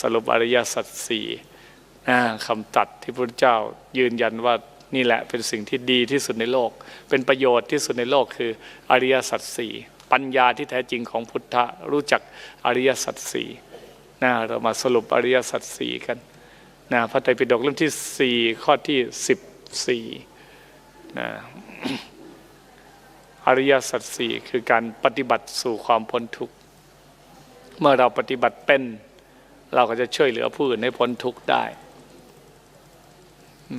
สรุปอริยสัจสี่คำตัดที่พระเจ้ายืนยันว่านี่แหละเป็นสิ่งที่ดีที่สุดในโลก เป็นประโยชน์ที่สุดในโลกคืออริยสัจสี่ปัญญาที่แท้จริงของพุทธะรู้จักอริยสัจสี่นะเรามาสรุปอริยสัจสี่กันนะพระไตรปิฎกเล่มที่สี่ข้อที่สิบสี่นะอริยสัจสี่คือการปฏิบัติสู่ความพ้นทุกข์เมื่อเราปฏิบัติเป็น เราก็จะช่วยเหลือผู้อื่นให้พ้นทุกข์ได้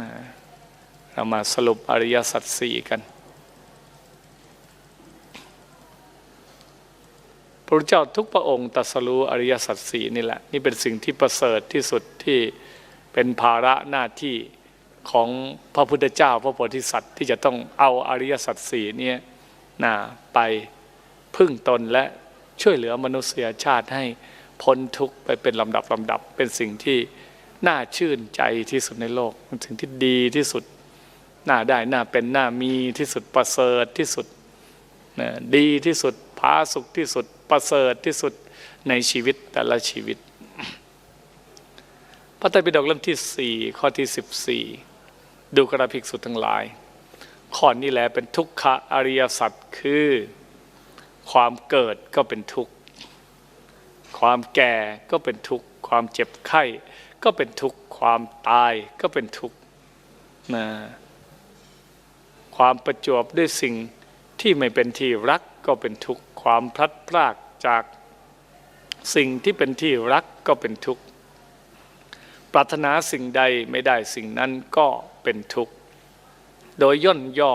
นะเรามาสรุปอริยสัจสี่กัน พระเจ้าทุกพระองค์ตรัสรู้อริยสัจสี่นี่แหละ นี่เป็นสิ่งที่ประเสริฐที่สุดที่เป็นภาระหน้าที่ของพระพุทธเจ้า พระโพธิสัตว์ที่จะต้องเอาอริยสัจสี่นี่นะไปพึ่งตนและช่วยเหลือมนุษยชาติให้ พ้นทุกข์ไปเป็นลำดับลำดับ เป็นสิ่งที่น่าชื่นใจที่สุดในโลกเป็นสิ่งที่ดีที่สุดน่าได้น่าเป็นน่ามีที่สุดประเสริฐที่สุดนะดีที่สุดผาสุขที่สุดประเสริฐที่สุดในชีวิตแต่ละชีวิต พระไตรปิฎกเล่มที่สี่ข้อที่สิบสี่ดูกระภิกษุทั้งหลาย ข้อนี้แหละเป็นทุกขะอริยสัจคือ ความเกิดก็เป็นทุกข์ ความแก่ก็เป็นทุกข์ ความเจ็บไข้ ก็เป็นทุกข์ ความตายก็เป็นทุกข์นะความประจวบด้วยสิ่งที่ไม่เป็นที่รักก็เป็นทุกข์ ความพลัดพรากจากสิ่งที่เป็นที่รักก็เป็นทุกข์ ปรารถนาสิ่งใดไม่ได้สิ่งนั้นก็เป็นทุกข์ โดยย่นย่อ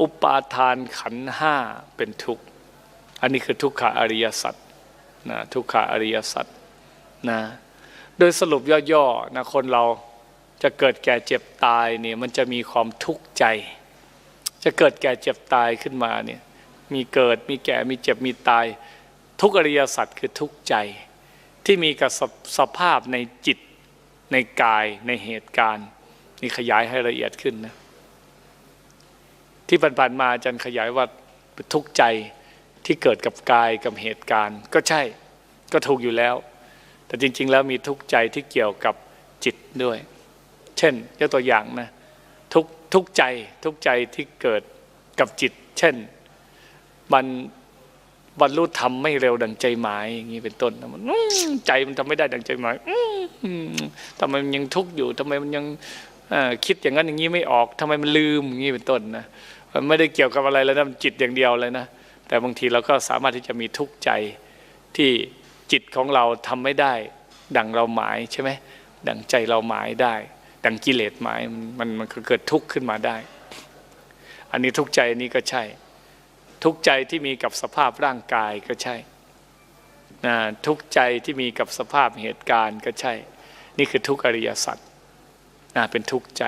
อุปาทานขันห้าเป็นทุกข์ อันนี้คือทุกขอริยสัจ นะทุกขอริยสัจนะโดยสรุปย่อๆนะคนเราจะเกิดแก่เจ็บตายเนี่ยมันจะมีความทุกข์ใจ จะเกิดแก่เจ็บตายขึ้นมาเนี่ยมีเกิดมีแก่มีเจ็บมีตาย ทุกอริยสัจคือทุกข์ใจ ที่มีกับสสภาพในจิตในกายในเหตุการณ์นี่ขยายให้ละเอียดขึ้นนะที่ผ่านๆมาอาจารย์ขยายว่าทุกข์ใจที่เกิดกับกายกับเหตุการณ์ ก็ใช่ ก็ถูกอยู่แล้ว แต่จริง ๆ แล้วมีทุกข์ใจที่เกี่ยวกับจิตด้วย เช่นยกตัวอย่างนะทุกทุกใจทุกใจที่เกิดกับจิต เช่นมันบรรลุธรรมไม่เร็วดังใจหมายอย่างนี้เป็นต้นมันใจมันทำไม่ได้ดังใจหมายทำไมมันยังทุกข์อยู่ทำไมมันยังคิดอย่างนั้นอย่างนี้ไม่ออกทำไมมันลืมอย่างนี้เป็นต้นนะมันไม่ได้เกี่ยวกับอะไรแล้วนะจิตอย่างเดียวเลยนะแต่บางทีเราก็สามารถที่จะมีทุกข์ใจที่ จิตของเราทำไม่ได้ ดังเราหมายใช่ไหมดังใจเราหมายได้ ดังกิเลสหมายมันมันเกิดทุกข์ขึ้นมาได้ อันนี้ทุกใจนี้ก็ใช่ ทุกใจที่มีกับสภาพร่างกายก็ใช่นะทุกใจที่มีกับสภาพเหตุการณ์ก็ใช่ นี่คือทุกขอริยสัจนะเป็นทุกข์ใจ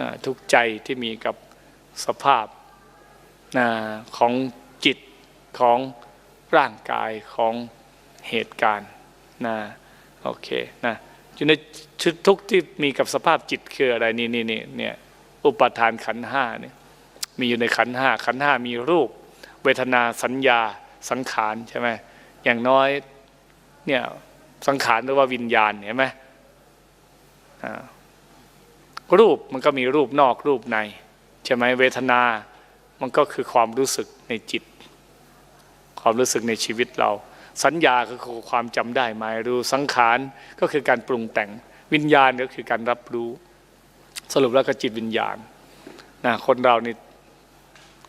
นะทุกใจที่มีกับสภาพนะของจิตของร่างกายของ เหตุการณ์นะโอเคนะอยู่ในชุดทุกข์ที่มีกับสภาพจิตคืออะไรนี่นี่นี่เนี่ยอุปทานขันห้าเนี่ยมีอยู่ในขันห้าขันห้ามีรูป เวทนาสัญญาสังขารใช่ไหมอย่างน้อยเนี่ยสังขารหรือว่าวิญญาณเห็นไหมรูปมันก็มีรูปนอกรูปในใช่ไหมเวทนา มันก็คือความรู้สึกในจิต ความรู้สึกในชีวิตเรา สัญญาก็คือความจำได้หมายรู้สังขารก็คือการปรุงแต่งวิญญาณก็คือการรับรู้ สรุปแล้วก็จิตวิญญาณนะคนเรานี่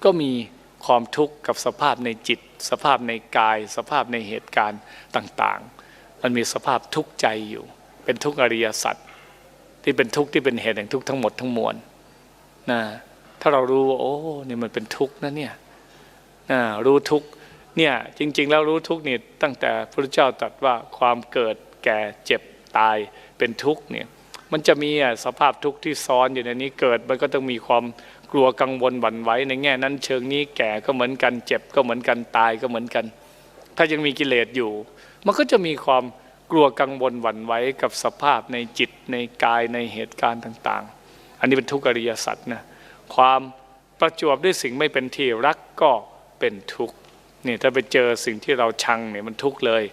ก็มีความทุกข์กับสภาพในจิต สภาพในกาย สภาพในเหตุการณ์ต่างๆ มันมีสภาพทุกข์ใจอยู่ เป็นทุกข์อริยสัจที่เป็นทุกข์ที่เป็นเหตุแห่งทุกข์ทั้งหมดทั้งมวลนะถ้าเรารู้ว่าโอ้นี่มันเป็นทุกข์นะเนี่ยนะรู้ทุกข์ เนี่ยจริง ๆ แล้วรู้ทุกข์นี่ตั้งแต่พระเจ้าตรัสว่าความเกิดแก่เจ็บตายเป็นทุกข์เนี่ยมันจะมีสภาพทุกข์ที่ซ้อนอยู่ในนี้เกิดมันก็ต้องมีความกลัวกังวลหวั่นไหวในแง่นั้นเชิงนี้แก่ก็เหมือนกันเจ็บก็เหมือนกันตายก็เหมือนกัน ถ้ายังมีกิเลสอยู่ มันก็จะมีความกลัวกังวลหวั่นไหวกับสภาพในจิตในกายในเหตุการณ์ต่าง ๆ อันนี้เป็นทุกขอริยสัจนะความประจวบด้วยสิ่งไม่เป็นที่รักก็เป็นทุกข์ นี่ถ้าไปเจอสิ่งที่เราชังเนี่ยมันทุกข์เลย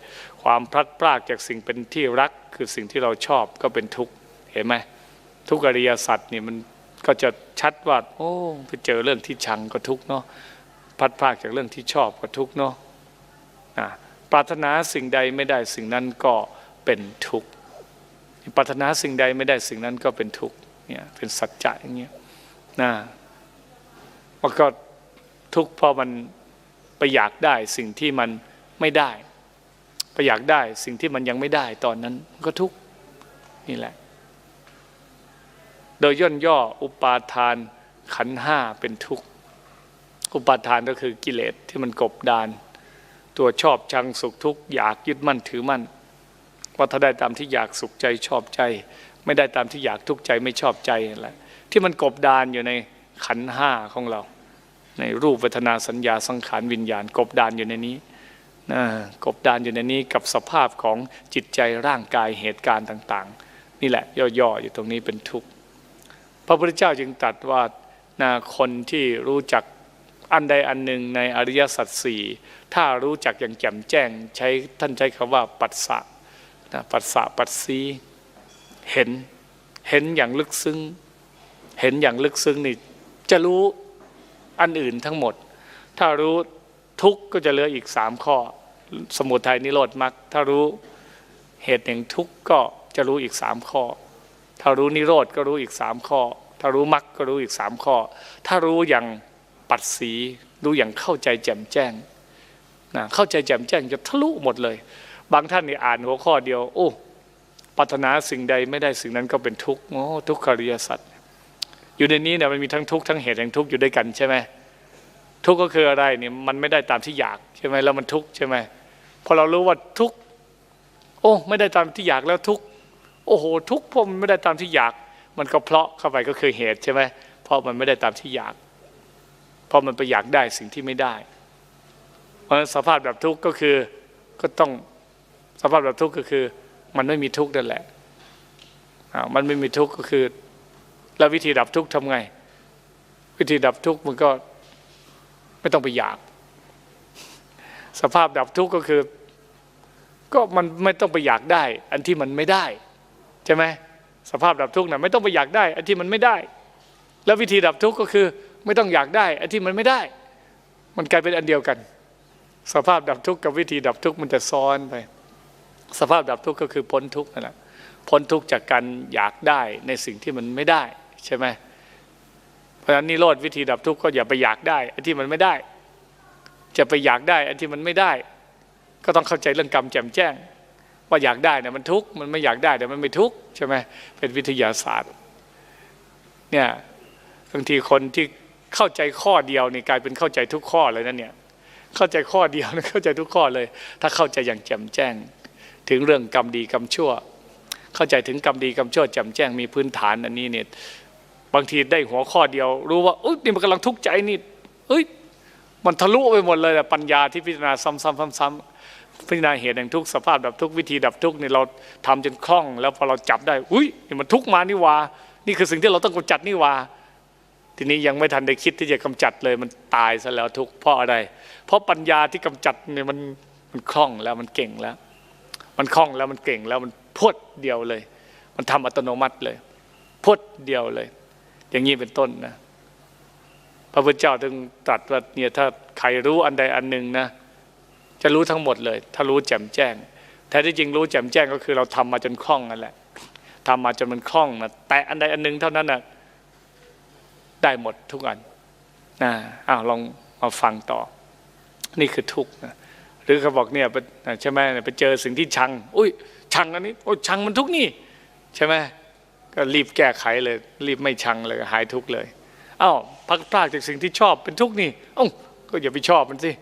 ความพลัดพรากจากสิ่งเป็นที่รักคือสิ่งที่เราชอบก็เป็นทุกข์เห็นไหมทุกอริยสัจนี่มันก็จะชัดว่าโอ้ไปเจอเรื่องที่ชังก็ทุกข์เนาะพลัดพรากจากเรื่องที่ชอบก็ทุกข์เนาะอะปรารถนาสิ่งใดไม่ได้สิ่งนั้นก็เป็นทุกข์ปรารถนาสิ่งใดไม่ได้สิ่งนั้นก็เป็นทุกข์เนี่ยเป็นสัจจะอย่างเงี้ยนะมันก็ทุกข์เพราะมัน ไปอยากได้สิ่งที่มันไม่ได้ ไปอยากได้สิ่งที่มันยังไม่ได้ตอนนั้นก็ทุกข์นี่แหละ โดยย่นย่ออุปาทานขันห้าเป็นทุกข์อุปาทานก็คือกิเลสที่มันกบดาน ตัวชอบชังสุขทุกข์อยากยึดมั่นถือมั่นว่าถ้าได้ตามที่อยากสุขใจชอบใจ ไม่ได้ตามที่อยากทุกข์ใจไม่ชอบใจนั่นและที่มันกบดานอยู่ในขันห้าของเรา ในรูปเวทนาสัญญาสังขารวิญญาณ กบดานอยู่ในนี้นะกบดานอยู่ในนี้กับสภาพของจิตใจร่างกายเหตุการณ์ต่าง ๆ นี่แหละย่อๆอยู่ตรงนี้เป็นทุกข์พระพุทธเจ้าจึงตรัสว่านาคนที่รู้จักอันใดอันหนึ่งในอริยสัจสี่ถ้ารู้จักอย่างแจ่มแจ้งใช้ท่านใช้คำว่าปัสสะนะปัสสะปัสสีเห็นเห็นอย่างลึกซึ้ง เห็นอย่างลึกซึ้งนี่จะรู้ อันอื่นทั้งหมด ถ้ารู้ทุกข์ก็จะเหลืออีกสามข้อ สมุทัยนิโรธมรรคถ้ารู้เหตุแห่งทุกข์ก็จะรู้อีกสามข้อ ถ้ารู้นิโรธก็รู้อีกสามข้อ ถ้ารู้มรรคก็รู้อีกสามข้อ ถ้ารู้อย่างปัดสีรู้อย่างเข้าใจแจ่มแจ้งนะเข้าใจแจ่มแจ้งจะทะลุหมดเลย บางท่านนี่อ่านหัวข้อเดียว โอ้ปรารถนาสิ่งใดไม่ได้สิ่งนั้นก็เป็นทุกข์โอ้ทุกขอริยสัจ อยู่ในนี้เนี่ยมันมีทั้งทุกข์ทั้งเหตุแห่งทุกข์อยู่ด้วยกันใช่ไหมทุกข์ก็คืออะไรเนี่ยมันไม่ได้ตามที่อยากใช่ไหมแล้วมันทุกข์ใช่ไหมพอเรารู้ว่าทุกข์โอ้ไม่ได้ตามที่อยากแล้วทุกข์โอ้โหทุกข์เพราะมันไม่ได้ตามที่อยาก มันก็เพราะเข้าไปก็คือเหตุใช่ไหมเพราะมันไม่ได้ตามที่อยากเพราะมันไปอยากได้สิ่งที่ไม่ได้ เพราะฉะนั้นสภาพแบบทุกข์ก็คือก็ต้องสภาพแบบทุกข์ก็คือ มันไม่มีทุกข์นั่นแหละอ่ามันไม่มีทุกข์ก็คือ แล้ววิธีดับทุกข์ทำไง วิธีดับทุกข์มันก็ไม่ต้องไปอยาก สภาพดับทุกข์ก็คือ ก็มันไม่ต้องไปอยากได้ อันที่มันไม่ได้ใช่ไหมสภาพดับทุกข์นะไม่ต้องไปอยากได้ อันที่มันไม่ได้ แล้ววิธีดับทุกข์ก็คือ ไม่ต้องอยากได้ อันที่มันไม่ได้ มันกลายเป็นอันเดียวกัน สภาพดับทุกข์กับวิธีดับทุกข์มันจะซ้อนไป สภาพดับทุกข์ก็คือพ้นทุกข์นั่นแหละพ้นทุกข์จากการอยากได้ในสิ่งที่มันไม่ได้ ใช่ไหมเพราะฉะนั้นนิโรธวิธีดับทุกข์ก็อย่าไปอยากได้อันที่มันไม่ได้ จะไปอยากได้อันที่มันไม่ได้ ก็ต้องเข้าใจเรื่องกรรมแจ่มแจ้ง ว่าอยากได้เนี่ยมันทุกข์มันไม่อยากได้แต่มันไม่ทุกข์ใช่ไหมเป็นวิทยาศาสตร์เนี่ยบางทีคนที่เข้าใจข้อเดียวนี่กลายเป็นเข้าใจทุกข้อเลยนั่นเนี่ยเข้าใจข้อเดียวนะเข้าใจทุกข้อเลย ถ้าเข้าใจอย่างแจ่มแจ้ง ถึงเรื่องกรรมดีกรรมชั่ว เข้าใจถึงกรรมดีกรรมชั่วแจ่มแจ้งมีพื้นฐานอันนี้เนี่ย บางทีได้หัวข้อเดียว รู้ว่าอุ้ยนี่มันกำลังทุกข์ใจนี่เอ้ยมันทะลุไปหมดเลยปัญญาที่พิจารณาซ้ำๆๆพิจารณาเหตุแห่งทุกข์สภาพดับทุกวิธีดับทุกนี่เราทำจนคล่อง แล้วพอเราจับได้ อุ้ยนี่มันทุกมานี่วานี่คือสิ่งที่เราต้องกำจัดนี่วาทีนี้ยังไม่ทันได้คิดที่จะกำจัดเลยมันตายซะแล้วทุกเพราะอะไร เพราะปัญญาที่กำจัดเนี่ยมันมันคล่องแล้วมันเก่งแล้ว มันคล่องแล้วมันเก่งแล้วมันพวดเดียวเลย มันทำอัตโนมัติเลยพวดเดียวเลย อย่างนี้เป็นต้นนะพระพุทธเจ้าถึงตรัสว่าเนี่ยถ้าใครรู้อันใดอันหนึ่งนะจะรู้ทั้งหมดเลย ถ้ารู้แจ่มแจ้งแท้ที่จริงรู้แจ่มแจ้งก็คือเราทำมาจนคล่องนั่นแหละทำมาจนมันคล่องนะแต่อันใดอันหนึ่งเท่านั้นนะได้หมดทุกอันนะอ้าวลองมาฟังต่อ นี่คือทุกข์นะหรือเขาบอกเนี่ยใช่ไหมไปเจอสิ่งที่ชัง อุ้ยชังอันนี้โอ้ยชังมันทุกข์นี่ ใช่ไหม ก็รีบแก้ไขเลย รีบไม่ชังเลยหายทุกข์เลยอ้าวพักพลาดจากสิ่งที่ชอบเป็นทุกข์นี่อ้าก็อย่าไปชอบมันสิ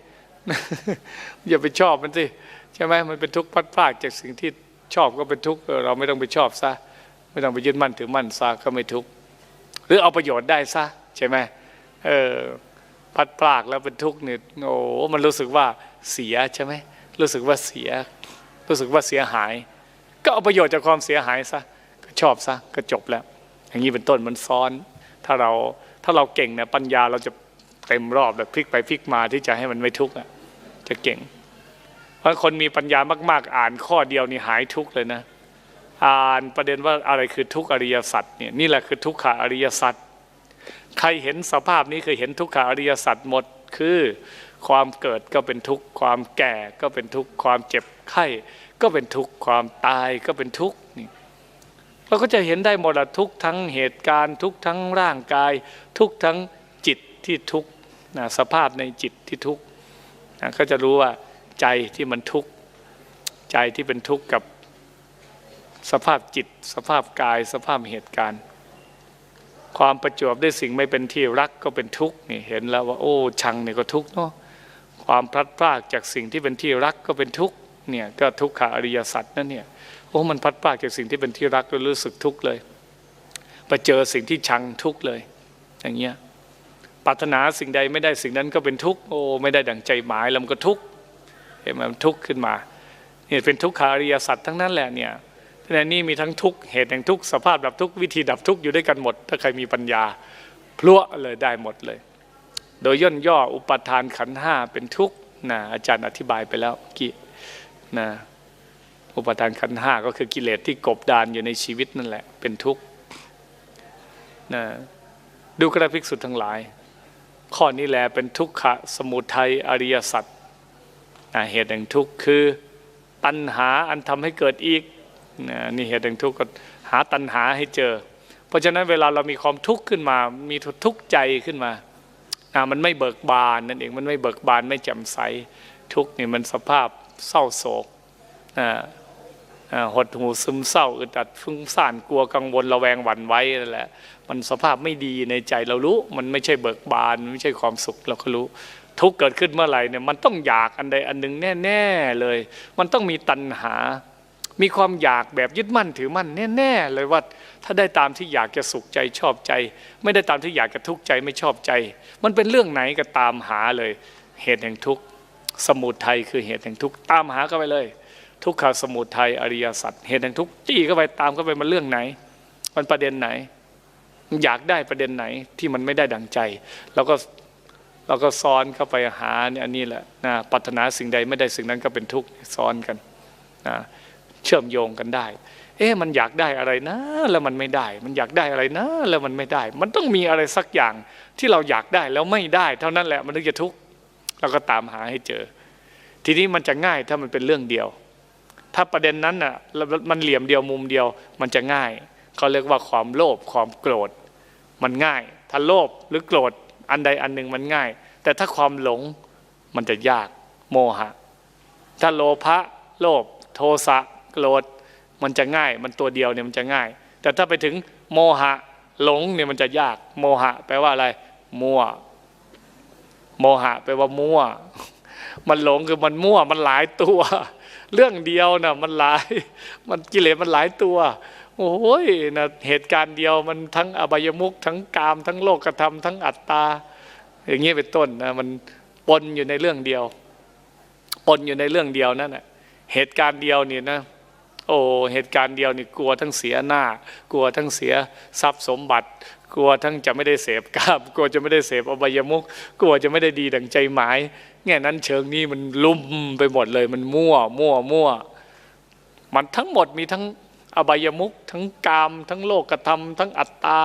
อย่าไปชอบมันสิใช่ไหมมันเป็นทุกข์พัดพลาดจากสิ่งที่ชอบก็เป็นทุกข์เราไม่ต้องไปชอบซะไม่ต้องไปยึดมั่นถือมั่นซะก็ไม่ทุกข์หรือเอาประโยชน์ได้ซะใช่ไหมเออพัดพลากแล้วเป็นทุกข์เนี่ยโอ้มันรู้สึกว่าเสียใช่ไหมรู้สึกว่าเสีย รู้สึกว่าเสียหาย ก็เอาประโยชน์จากความเสียหายซะ ชอบซะก็จบแล้ว อย่างนี้เป็นต้นมันซ้อน ถ้าเราถ้าเราเก่งเนี่ยปัญญาเราจะเต็มรอบแบบพลิกไปพลิกมาที่จะให้มันไม่ทุกข์อะจะเก่ง เพราะคนมีปัญญามากๆ อ่านข้อเดียวนี่หายทุกข์เลยนะ อ่านประเด็นว่าอะไรคือทุกข์อริยสัจเนี่ยนี่แหละคือทุกขอริยสัจใครเห็นสภาพนี้เคยเห็นทุกขอริยสัจหมดคือความเกิดก็เป็นทุกข์ความแก่ก็เป็นทุกข์ความเจ็บไข้ก็เป็นทุกข์ความตายก็เป็นทุกข์นี่ เราก็จะเห็นได้หมดละทุกทั้งเหตุการณ์ทุกทั้งร่างกาย ทุกทั้งจิตที่ทุกขนะสภาพในจิตที่ทุกขนะก็จะรู้ว่าใจที่มันทุกข์ใจที่เป็นทุกข์กับสภาพจิต สภาพกาย สภาพเหตุการณ์ ความประจวบด้วยสิ่งไม่เป็นที่รักก็เป็นทุกข์นี่เห็นแล้วว่า โอ้ชังเนี่ยก็ทุกข์เนาะความพลัดพรากจากสิ่งที่เป็นที่รักก็เป็นทุกข์เนี่ยก็ทุกขอริยสัจนั่นเนี่ย โอ้มันพัดพรากจากสิ่งที่เป็นที่รักก็รู้สึกทุกข์เลยไปเจอสิ่งที่ชังทุกข์เลย อย่างเงี้ยปรารถนาสิ่งใดไม่ได้สิ่งนั้นก็เป็นทุกข์โอ้ไม่ได้ดังใจหมายแล้วมันก็ทุกข์เห็นไหมมันทุกข์ขึ้นมาเนี่ยเป็นทุกขอริยสัจทั้งนั้นแหละเนี่ยในนี้มีทั้งทุกข์เหตุแห่งทุกข์สภาพดับทุกข์วิธีดับทุกข์อยู่ด้วยกันหมด ถ้าใครมีปัญญาพลั่วเลยได้หมดเลย โดยย่นย่ออุปทานขันธ์ห้าเป็นทุกข์นะอาจารย์อธิบายไปแล้วกี้นะ อุปทานขันห้าก็คือกิเลสที่กบดานอยู่ในชีวิตนั่นแหละ เป็นทุกข์นะดูกระภิกษุดทั้งหลาย ข้อนี้แหละเป็นทุกขะสมุทัยอริยสัจนะเหตุแห่งทุกข์คือตัณหาอันทำให้เกิดอีกนะนี่เหตุแห่งทุกข์ก็หาตัณหาให้เจอ เพราะฉะนั้นเวลาเรามีความทุกข์ขึ้นมา มีทุกข์ใจขึ้นมานะมันไม่เบิกบานนั่นเองมันไม่เบิกบานไม่แจ่มใสทุกข์นี่มันสภาพเศร้าโศกอ่า หดหูซึมเศร้าอึดอัดฟุ้งซ่านกลัวกังวลระแวงหวั่นไหวนั่นแหละ มันสภาพไม่ดีในใจเรารู้ มันไม่ใช่เบิกบานไม่ใช่ความสุขเราก็รู้ ทุกเกิดขึ้นเมื่อไหร่เนี่ยมันต้องอยากอันใดอันหนึ่งแน่ ๆเลย มันต้องมีตัณหา มีความอยากแบบยึดมั่นถือมั่นแน่ๆเลยว่าถ้าได้ตามที่อยากจะสุขใจชอบใจ ไม่ได้ตามที่อยากจะทุกข์ใจไม่ชอบใจ มันเป็นเรื่องไหนก็ตามหาเลย เหตุแห่งทุกข์สมุทัยคือเหตุแห่งทุกข์ตามหาเข้าไปเลย ทุกขสมุทัยอริยสัจเหตุแห่งทุกข์จี้เข้าไปตามเข้าไปมันเรื่องไหน มันประเด็นไหน อยากได้ประเด็นไหนที่มันไม่ได้ดังใจเราก็เราก็ซ้อนเข้าไปหาเนี่ยอันนี้แหละนะปรารถนาสิ่งใดไม่ได้สิ่งนั้นก็เป็นทุกข์ซ้อนกันนะเชื่อมโยงกันได้ เอ๊ะมันอยากได้อะไรนะ แล้วมันไม่ได้ มันอยากได้อะไรนะ แล้วมันไม่ได้ มันต้องมีอะไรสักอย่างที่เราอยากได้แล้วไม่ได้ เท่านั้นแหละมันถึงจะทุกข์เราก็ตามหาให้เจอ ทีนี้มันจะง่ายถ้ามันเป็นเรื่องเดียว ถ้าประเด็นนั้นน่ะมันเหลี่ยมเดียวมุมเดียวมันจะง่ายเขาเรียกว่าความโลภความโกรธ มันง่าย ถ้าโลภหรือโกรธอันใดอันหนึ่งมันง่าย แต่ถ้าความหลงมันจะยากโมหะ ถ้าโลภะโลภโทสะโกรธมันจะง่าย มันตัวเดียวเนี่ยมันจะง่าย แต่ถ้าไปถึงโมหะหลงเนี่ยมันจะยาก โมหะ แปลว่าอะไร มั่ว โมหะ แปลว่ามั่ว มันหลงคือมันมั่ว มันหลายตัว เรื่องเดียวนะมันหลาย มันกิเลสมันหลายตัว โอ้ยนะเหตุการณ์เดียวมันทั้งอบายมุขทั้งกาม ทั้งโลกธรรมทั้งอัตตา อย่างนี้ยเป็นต้นนะมันปนอยู่ในเรื่องเดียวปนอยู่ในเรื่องเดียวนั่นแหละเหตุการณ์เดียวนี่นะโอ้เหตุการณ์เดียวนี่กลัวทั้งเสียหน้า กลัวทั้งเสียทรัพย์สมบัติ กลัวทั้งจะไม่ได้เสพกามกลัวจะไม่ได้เสพอบายมุขกลัวจะไม่ได้ดีดังใจหมาย แง่นั้นเชิงนี้มันลุ่มไปหมดเลย มันมั่ว มั่ว มั่ว มันทั้งหมดมีทั้งอบายมุขทั้งกาม ทั้งโลกธรรมทั้งอัตตา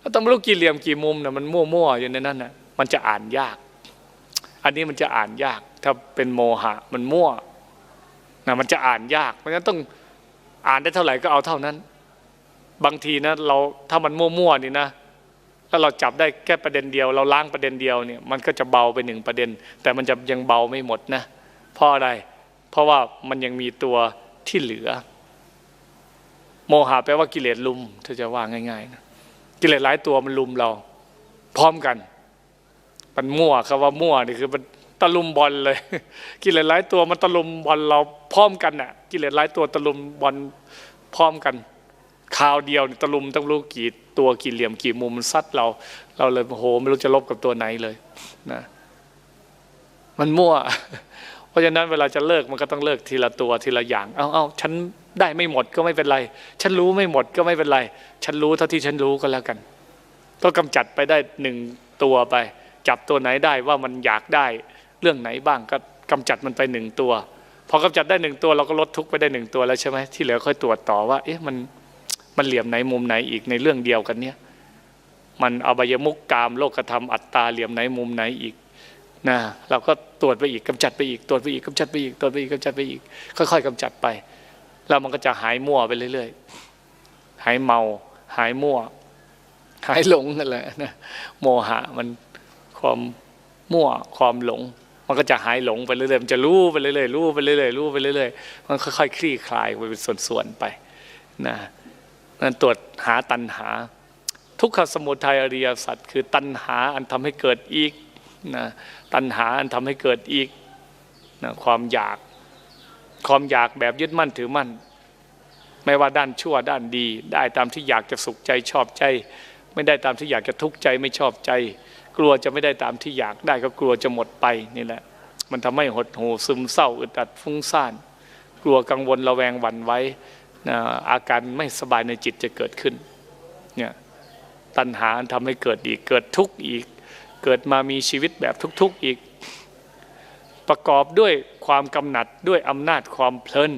แล้วต้องรู้กี่เหลี่ยมกี่มุมนะมันมั่วมั่วอยู่ในนั้นนะมันจะอ่านยาก อันนี้มันจะอ่านยาก ถ้าเป็นโมหะ มันมั่วนะมันจะอ่านยาก เพราะฉะนั้นต้องอ่านได้เท่าไหร่ก็เอาเท่านั้น บางทีนะเราถ้ามันมั่วๆนี่นะ ถ้าเราจับได้แค่ประเด็นเดียว เราล้างประเด็นเดียวเนี่ยมันก็จะเบาไปหนึ่งประเด็น แต่มันจะยังเบาไม่หมดนะเพราะอะไร เพราะว่ามันยังมีตัวที่เหลือ โมหะแปลว่ากิเลสลุมถ้าจะว่าง่ายๆนะกิเลสหลายตัวมันลุมเรา พร้อมกัน มันมั่วคำว่ามั่วนี่คือมันตะลุมบอลเลย กิเลสหลายตัวมันตะลุมบอลเราพร้อมกันน่ะ กิเลสหลายตัวตะลุมบอลพร้อมกัน คราวเดียวตะลุมต้องรู้กี่ตัวกี่เหลี่ยมกี่มุมมันซัดเรา เราเลยโอ้โหไม่รู้จะลบกับตัวไหนเลยนะมันมั่ว เพราะฉะนั้นเวลาจะเลิกมันก็ต้องเลิกทีละตัวทีละอย่าง เอาเอาฉันได้ไม่หมดก็ไม่เป็นไร ฉันรู้ไม่หมดก็ไม่เป็นไร ฉันรู้เท่าที่ฉันรู้ก็แล้วกัน ก็กำจัดไปได้หนึ่งตัวไป จับตัวไหนได้ว่ามันอยากได้เรื่องไหนบ้างก็กำจัดมันไปหนึ่งตัว พอกำจัดได้หนึ่งตัวเราก็ลดทุกไปได้หนึ่งตัวแล้วใช่ไหมที่เหลือค่อยตรวจต่อว่า เอ๊ะมัน มันเหลี่ยมไหนมุมไหนอีกในเรื่องเดียวกันเนี่ย มันอบายมุกกามโลกธรรมอัตตาเหลี่ยมไหนมุมไหนอีกนะเราก็ตรวจไปอีกกำจัดไปอีกตรวจไปอีกกำจัดไปอีกตรวจไปอีกกำจัดไปอีก ค่อยๆกำจัดไป แล้วมันก็จะหายมั่วไปเรื่อยๆหายเมา หายมั่ว หายหลงนั่นแหละนะโมหะมันความมั่วความหลง มันก็จะหายหลงไปเรื่อยๆมันจะรู้ไปเรื่อยๆรู้ไปเรื่อยๆรู้ไปเรื่อยๆมันค่อยๆคลี่คลายไปเป็นส่วนๆไปนะ ตรวจหาตัณหา ทุกขสมุทัยอริยสัจคือตัณหาอันทำให้เกิดอีกนะตัณหาอันทำให้เกิดอีกนะความอยาก ความอยากแบบยึดมั่นถือมั่น ไม่ว่าด้านชั่วด้านดี ได้ตามที่อยากจะสุขใจชอบใจ ไม่ได้ตามที่อยากจะทุกข์ใจไม่ชอบใจ กลัวจะไม่ได้ตามที่อยากได้ก็กลัวจะหมดไปนี่แหละ มันทำให้หดหู่ซึมเศร้าอึดอัดฟุ้งซ่าน กลัวกังวลระแวงหวั่นไว้ อาการไม่สบายในจิตจะเกิดขึ้นเนี่ยตัณหาทำให้เกิดอีกเกิดทุกข์อีก เกิดมามีชีวิตแบบทุกข์อีก ประกอบด้วยความกำหนัดด้วยอำนาจความเพลิน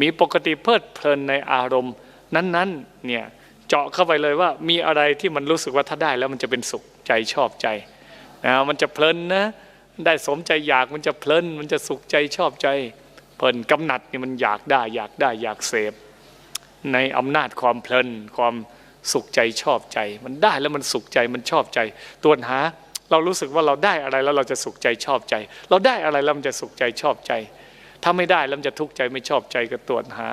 มีปกติเพลิดเพลินในอารมณ์นั้นๆเนี่ยเจาะเข้าไปเลยว่ามีอะไรที่มันรู้สึกว่าถ้าได้แล้วมันจะเป็นสุขใจชอบใจนะมันจะเพลินนะได้สมใจอยากมันจะเพลินมันจะสุขใจชอบใจ เพลินกำหนัดนี่มันอยากได้อยากได้อยากเสพในอำนาจความเพลินความสุขใจชอบใจ มันได้แล้วมันสุขใจมันชอบใจ ตัวหา เรารู้สึกว่าเราได้อะไรแล้วเราจะสุขใจชอบใจ เราได้อะไรแล้วมันจะสุขใจชอบใจ ถ้าไม่ได้แล้วมันจะทุกข์ใจไม่ชอบใจก็ตรวจหา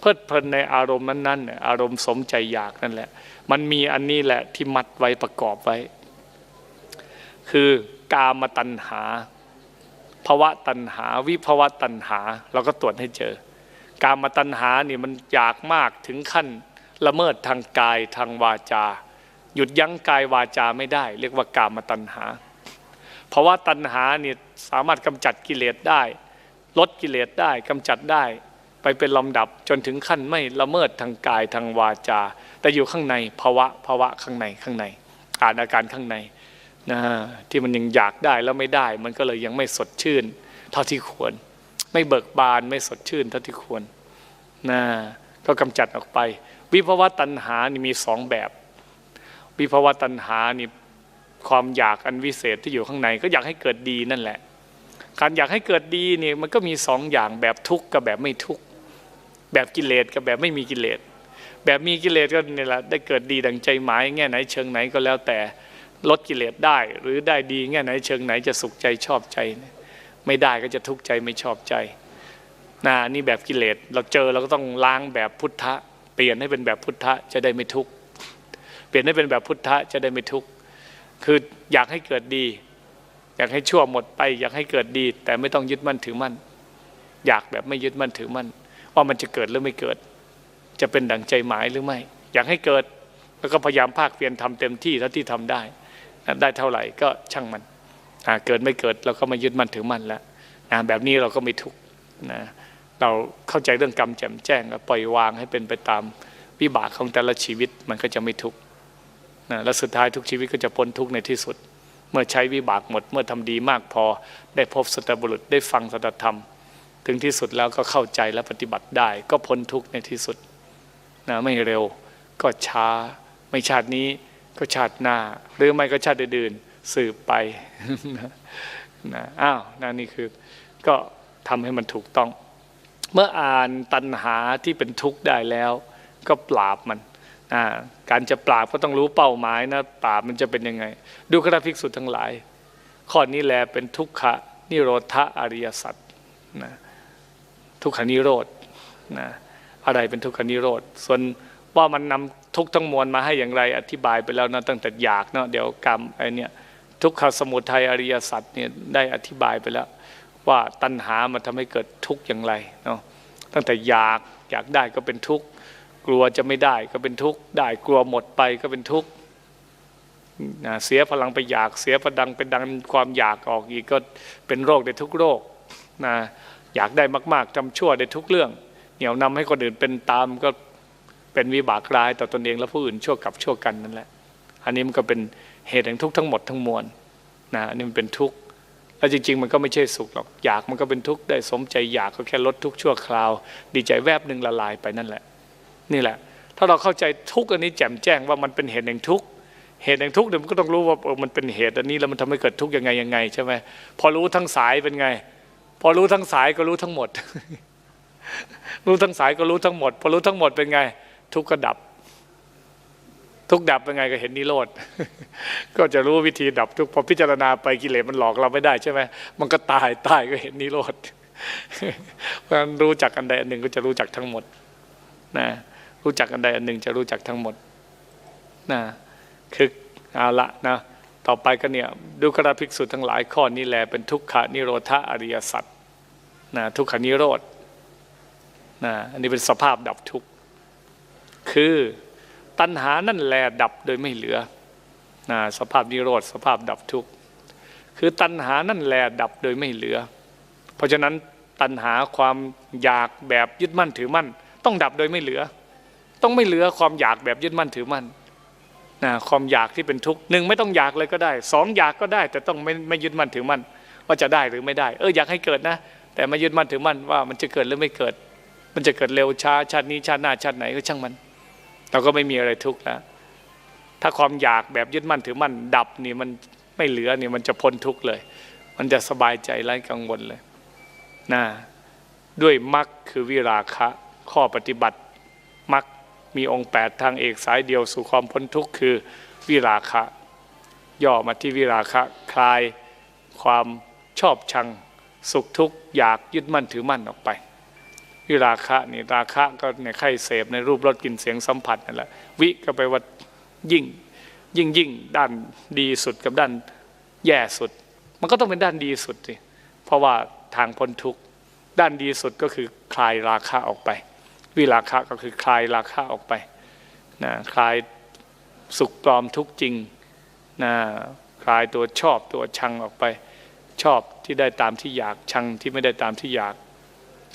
เพลิดเพลินในอารมณ์นั้นๆเนี่ยอารมณ์สมใจอยากนั่นแหละ มันมีอันนี้แหละที่มัดไว้ประกอบไว้ คือกามตัณหา ภวะตัณหา วิภวะตัณหา เราก็ตรวจให้เจอ การมาตัณหานี่มันอยากมากถึงขั้นละเมิดทางกายทางวาจา หยุดยั้งกายวาจาไม่ได้ เรียกว่ากามตัณหา เพราะว่าตัณหานี่สามารถกำจัดกิเลสได้ ลดกิเลสได้กำจัดได้ ไปเป็นลำดับจนถึงขั้นไม่ละเมิดทางกายทางวาจา แต่อยู่ข้างในภาวะภาวะข้างในข้างในอ่านอาการข้างใน นะที่มันยังอยากได้แล้วไม่ได้ มันก็เลยยังไม่สดชื่น เท่าที่ควร ไม่เบิกบานไม่สดชื่นเท่าที่ควรนะก็กำจัดออกไป วิภวะตัณหานี่มีสองแบบ วิภวะตัณหานี่ความอยากอันวิเศษที่อยู่ข้างใน ก็อยากให้เกิดดีนั่นแหละ การอยากให้เกิดดีนี่มันก็มีสองอย่างแบบทุกข์กับแบบไม่ทุกข์แบบกิเลสกับแบบไม่มีกิเลสแบบมีกิเลสก็เนี่ยแหละได้เกิดดีดังใจหมายแง่ไหนเชิงไหนก็แล้วแต่ ลดกิเลสได้ หรือได้ดีแง่ไหนเชิงไหนจะสุขใจชอบใจ ไม่ได้ก็จะทุกข์ใจไม่ชอบใจนะนี่แบบกิเลสเราเจอเราก็ต้องล้างแบบพุทธะ เปลี่ยนให้เป็นแบบพุทธะจะได้ไม่ทุกข์เปลี่ยนให้เป็นแบบพุทธะจะได้ไม่ทุกข์คืออยากให้เกิดดี อยากให้ชั่วหมดไป อยากให้เกิดดี แต่ไม่ต้องยึดมั่นถือมั่น อยากแบบไม่ยึดมั่นถือมั่นว่ามันจะเกิดหรือไม่เกิด จะเป็นดั่งใจหมายหรือไม่ อยากให้เกิดแล้วก็พยายามภาคเพียรทำเต็มที่เท่าที่ทำได้ ได้เท่าไหร่ก็ช่างมันเกิดไม่เกิดเราก็ไม่ยึดมั่นถือมั่นแล้วแบบนี้เราก็ไม่ทุกข์นะเราเข้าใจเรื่องกรรมแจ่มแจ้งก็ปล่อยวางให้เป็นไปตามวิบากของแต่ละชีวิตมันก็จะไม่ทุกข์นะและสุดท้ายทุกชีวิตก็จะพ้นทุกข์ในที่สุด เมื่อใช้วิบากหมด เมื่อทำดีมากพอ ได้พบสัตบุรุษได้ฟังสัตธรรม ถึงที่สุดแล้วก็เข้าใจและปฏิบัติได้ ก็พ้นทุกข์ในที่สุดนะไม่เร็วก็ช้าไม่ชาตินี้ ก็ชาติหน้า หรือไม่ก็ชาติอื่นๆสืบไปนะอ้าวนั่นนี่คือก็ทำให้มันถูกต้อง เมื่ออ่านตัณหาที่เป็นทุกข์ได้แล้ว ก็ปราบมันการจะปราบก็ต้องรู้เป้าหมายนะปราบมันจะเป็นยังไง ดูคณะภิกษุดทั้งหลาย ข้อนี้แลเป็นทุกขะนิโรธอริยสัจนะทุกขานิโรธนะอะไรเป็นทุกขานิโรธส่วน ว่ามันนำทุกทั้งมวลมาให้อย่างไร อธิบายไปแล้วนะตั้งแต่อยากเนาะเดี๋ยวกรรมไอเนี่ยทุกขสมุทัยอริยสัจเนี่ยได้อธิบายไปแล้ว ว่าตัณหามันทำให้เกิดทุกข์อย่างไรเนาะตั้งแต่อยากอยากได้ก็เป็นทุกข์กลัวจะไม่ได้ก็เป็นทุกข์ได้กลัวหมดไปก็เป็นทุกข์นะเสียพลังไปอยากเสียพลังเป็นดังความอยากออกอีกก็เป็นโรคในทุกโรคนะอยากได้มาก ๆทำชั่วในทุกเรื่อง เหนี่ยวนำให้คนอื่นเป็นตามก็ เป็นวิบากร้ายต่อตนเองและผู้อื่นชั่วกับชั่วกันนั่นแหละ อันนี้มันก็เป็นเหตุแห่งทุกข์ทั้งหมดทั้งมวลนะอันนี้มันเป็นทุกข์แล้วจริง ๆ มันก็ไม่ใช่สุขหรอกอยากมันก็เป็นทุกข์ได้สมใจอยากก็แค่ลดทุกข์ชั่วคราว ดีใจแวบหนึ่งละลายไปนั่นแหละ นี่แหละ ถ้าเราเข้าใจทุกข์อันนี้แจ่มแจ้งว่ามันเป็นเหตุแห่งทุกข์เหตุแห่งทุกข์เนี่ยมันก็ต้องรู้ว่ามันเป็นเหตุอันนี้แล้วมันทำให้เกิดทุกข์ยังไงยังไงใช่ไหมพอรู้ทั้งสายเป็นไง พอรู้ทั้งสายก็รู้ทั้งหมด รู้ทั้งสายก็รู้ทั้งหมด พอรู้ทั้งหมดเป็นไง ทุกข์ก็ดับ ทุกดับเป็นไงก็เห็นนิโรธก็จะรู้วิธีดับทุกพอพิจารณาไปกิเลสมันหลอกเราไม่ได้ใช่ไหมมันก็ตายตายก็เห็นนิโรธเพราะฉะนั้นรู้จักอันใดอันหนึ่งก็จะรู้จักทั้งหมดนะรู้จักอันใดอันหนึ่งจะรู้จักทั้งหมดนะคือเอาละนะต่อไปก็เนี่ยดูกระภิกษุทั้งหลายข้อนี้แลเป็นทุกขานิโรธาอริยสัจนะทุกขานิโรธนะอันนี้เป็นสภาพดับทุกข์ คือตัณหานั่นแลดับโดยไม่เหลือนะสภาพนิโรธสภาพดับทุกข์คือตัณหานั่นแลดับโดยไม่เหลือ เพราะฉะนั้นตัณหาความอยากแบบยึดมั่นถือมั่น ต้องดับโดยไม่เหลือ ต้องไม่เหลือความอยากแบบยึดมั่นถือมั่นนะความอยากที่เป็นทุกข์หนึ่งไม่ต้องอยากเลยก็ได้สองอยากก็ได้ แต่ต้องไม่ไม่ยึดมั่นถือมั่นว่าจะได้หรือไม่ได้ เอออยากให้เกิดนะ แต่ไม่ยึดมั่นถือมั่นว่ามันจะเกิดหรือไม่เกิด มันจะเกิดเร็วช้าชาตินี้ชาติหน้าชาติไหนก็ช่างมัน เราก็ไม่มีอะไรทุกข์แล้ว ถ้าความอยากแบบยึดมั่นถือมั่นดับนี่มันไม่เหลือนี่มันจะพ้นทุกข์เลย มันจะสบายใจไร้กังวลเลยนะด้วยมรรคคือวิราคะ ข้อปฏิบัติมรรคมีองค์แปดทางเอกสายเดียวสู่ความพ้นทุกข์คือวิราคะ ย่อมาที่วิราคะ คลายความชอบชัง สุขทุกข์อยากยึดมั่นถือมั่นออกไป วิราคะนี่ราคะก็ในไข่เสพในรูปรสกลิ่นเสียงสัมผัสนั่นแหละวิก็ไปว่ายิ่งยิ่งยิ่งด้านดีสุดกับด้านแย่สุด มันก็ต้องเป็นด้านดีสุดสิเพราะว่าทางพ้นทุกข์ด้านดีสุดก็คือคลายราคะออกไป วิราคะก็คือคลายราคะออกไปนะคลายสุขปลอมทุกจริงนะคลายตัวชอบตัวชังออกไป ชอบที่ได้ตามที่อยากชังที่ไม่ได้ตามที่อยาก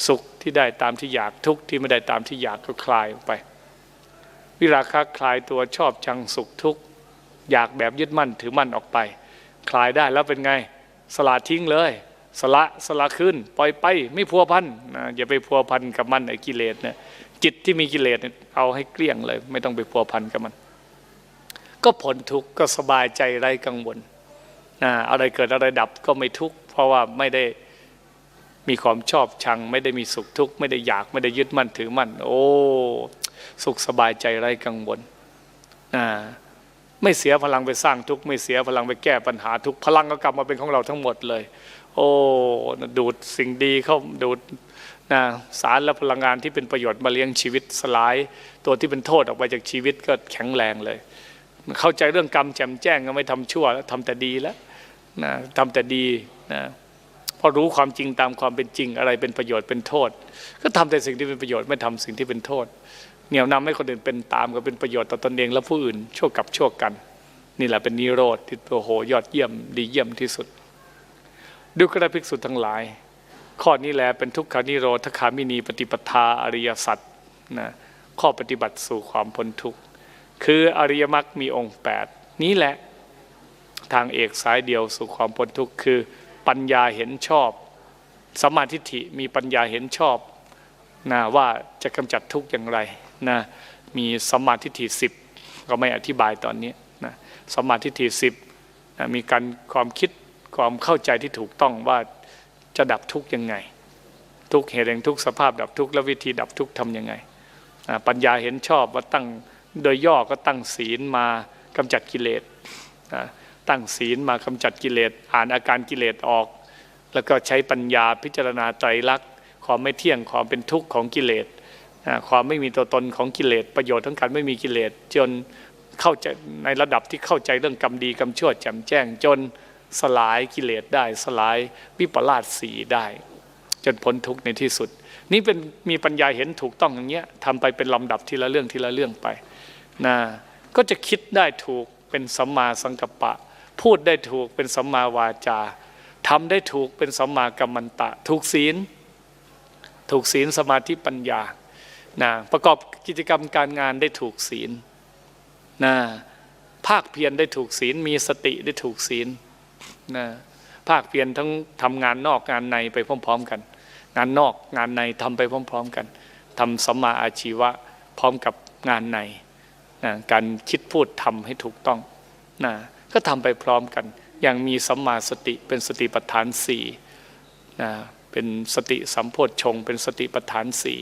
สุขที่ได้ตามที่อยากทุกข์ที่ไม่ได้ตามที่อยากก็คลายออกไป วิราคะคลายตัวชอบชังสุขทุกข์อยากแบบยึดมั่นถือมั่นออกไป คลายได้แล้วเป็นไง สละทิ้งเลย สละสละขึ้น ปล่อยไปไม่พัวพันนะอย่าไปพัวพันกับมันไอ้กิเลสเนี่ยจิตที่มีกิเลสเนี่ยเอาให้เกลี้ยงเลย ไม่ต้องไปพัวพันกับมัน ก็ผลทุกข์ก็สบายใจไร้กังวลนะอะไรเกิดอะไรดับก็ไม่ทุกข์เพราะว่าไม่ได้ มีความชอบชัง ไม่ได้มีสุขทุกข์ไม่ได้อยากไม่ได้ยึดมั่นถือมั่น โอ้สุขสบายใจไร้กังวลนะไม่เสียพลังไปสร้างทุกข์ไม่เสียพลังไปแก้ปัญหาทุกข์พลังก็กลับมาเป็นของเราทั้งหมดเลย โอ้ดูดสิ่งดีเข้าดูดนะสารและพลังงานที่เป็นประโยชน์มาเลี้ยงชีวิตสลาย ตัวที่เป็นโทษออกไปจากชีวิตก็แข็งแรงเลย เข้าใจเรื่องกรรมแจ่มแจ้งก็ไม่ทำชั่วแล้วทำแต่ดีแล้วนะทำแต่ดีนะ พอรู้ความจริงตามความเป็นจริงอะไรเป็นประโยชน์เป็นโทษ ก็ทำแต่สิ่งที่เป็นประโยชน์ไม่ทำสิ่งที่เป็นโทษ เหนี่ยวนำให้คนอื่นเป็นตามก็เป็นประโยชน์ต่อตนเองและผู้อื่นชั่วกับชั่วกัน นี่แหละเป็นนิโรธที่โอ้โหยอดเยี่ยมดีเยี่ยมที่สุด ดูกระภิกษุทั้งหลาย ข้อนี้แหละเป็นทุกขานิโรธคามินีปฏิปทาอริยสัจนะข้อปฏิบัติสู่ความพ้นทุกข์คืออริยมรรคมีองค์ 8 นี้แหละทางเอกสายเดียวสู่ความพ้นทุกข์คือ ปัญญาเห็นชอบสมมาทิฏฐิมีปัญญาเห็นชอบนะว่าจะกำจัดทุกข์อย่างไรนะมีสมมาทิฏฐิสิบก็ไม่อธิบายตอนนี้นะสมมาทิฏฐิสิบนะมีการความคิดความเข้าใจที่ถูกต้องว่าจะดับทุกข์ยังไง ทุกเหตุแห่งทุกสภาพดับทุกข์และวิธีดับทุกข์ทำยังไง ปัญญาเห็นชอบว่าตั้งโดยย่อก็ตั้งศีลมากำจัดกิเลสนะ ตั้งศีลมากำจัดกิเลสอ่านอาการกิเลสออก แล้วก็ใช้ปัญญาพิจารณาไตรลักษณ์ความไม่เที่ยงความเป็นทุกข์ของกิเลสความไม่มีตัวตนของกิเลสประโยชน์ทั้งการไม่มีกิเลสจนเข้าใจในระดับที่เข้าใจเรื่องกรรมดีกรรมชั่วแจ่มแจ้ง จนสลายกิเลสได้ สลายวิปลาสสีได้ จนพ้นทุกข์ในที่สุด นี่เป็นมีปัญญาเห็นถูกต้องอย่างเงี้ยทำไปเป็นลำดับทีละเรื่องทีละเรื่องไปนะก็จะคิดได้ถูกเป็นสัมมาสังกัปปะ พูดได้ถูกเป็นสัมมาวาจาทำได้ถูกเป็นสัมมากัมมันตะ ถูกศีล ถูกศีลสมาธิปัญญานะประกอบกิจกรรมการงานได้ถูกศีลนะภาคเพียรได้ถูกศีลมีสติได้ถูกศีลนะภาคเพียรทั้งทำงานนอกงานในไปพร้อม ๆ กัน งานนอกงานในทำไปพร้อม ๆ กันทำสัมมาอาชีวะพร้อมกับงานในนะการคิดพูดทำให้ถูกต้องนะ ก็ทำไปพร้อมกัน อย่างมีสัมมาสติเป็นสติปัฏฐานสี่นะเป็นสติสัมโพชฌงเป็นสติปัฏฐานสี่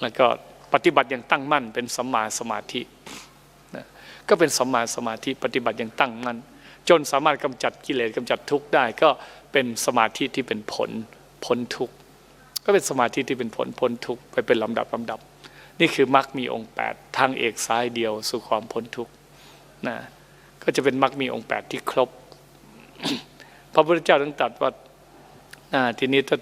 แล้วก็ปฏิบัติอย่างตั้งมั่น เป็นสัมมาสมาธินะก็เป็นสัมมาสมาธิปฏิบัติอย่างตั้งมั่น จนสามารถกำจัดกิเลสกำจัดทุกข์ได้ก็เป็นสมาธิที่เป็นผลพ้นทุกข์ก็เป็นสมาธิที่เป็นผลพ้นทุกข์ไปเป็นลำดับลำดับ นี่คือมรรคมีองค์ 8 ทางเอกซ้ายเดียวสู่ความพ้นทุกข์นะ ก็จะเป็นมรรคมีองค์8ที่ครบ พระพุทธเจ้าต้องตรัสว่าทีนี้ถ้า